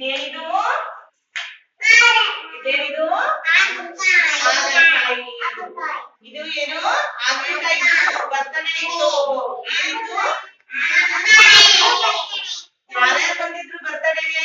ಇದೇನಿದು? ಇದೇನಿದು? ಇದು ಏನು? ಹಾಗಲಕಾಯಿ ಬರ್ತಡೇ ಇತ್ತು ಯಾರ್ಯಾರು ಬಂದಿದ್ರು ಬರ್ತಡೇಗೆ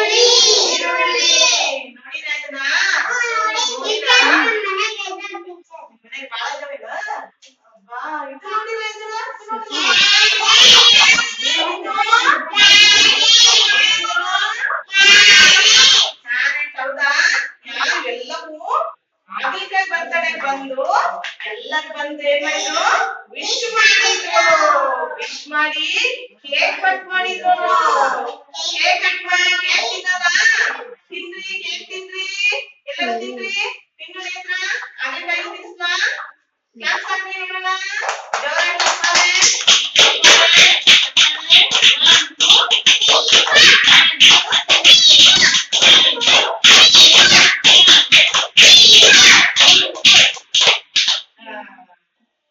ಬಂದು, ಎಲ್ಲರೂ ಬಂದು ಏನ್ ವಿಶ್ ಮಾಡಿದ್ರು. ವಿಶ್ ಮಾಡಿ ಕೇಕ್ ಕಟ್ ಮಾಡಿದ್ರು. ಕೇಕ್ ಕಟ್ ಮಾಡಿ ಕೇಕ್ ತಿನ್ನಲ್ಲ ತಿನ್ರಿ ಕೇಕ್ ತಿನ್ರಿ. ಎಲ್ಲರೂ ತಿನ್ರಿ. ತಿನ್ನು ನೇತ್ರ. ನೋಡೋಣ ಜೋರಾಗಿ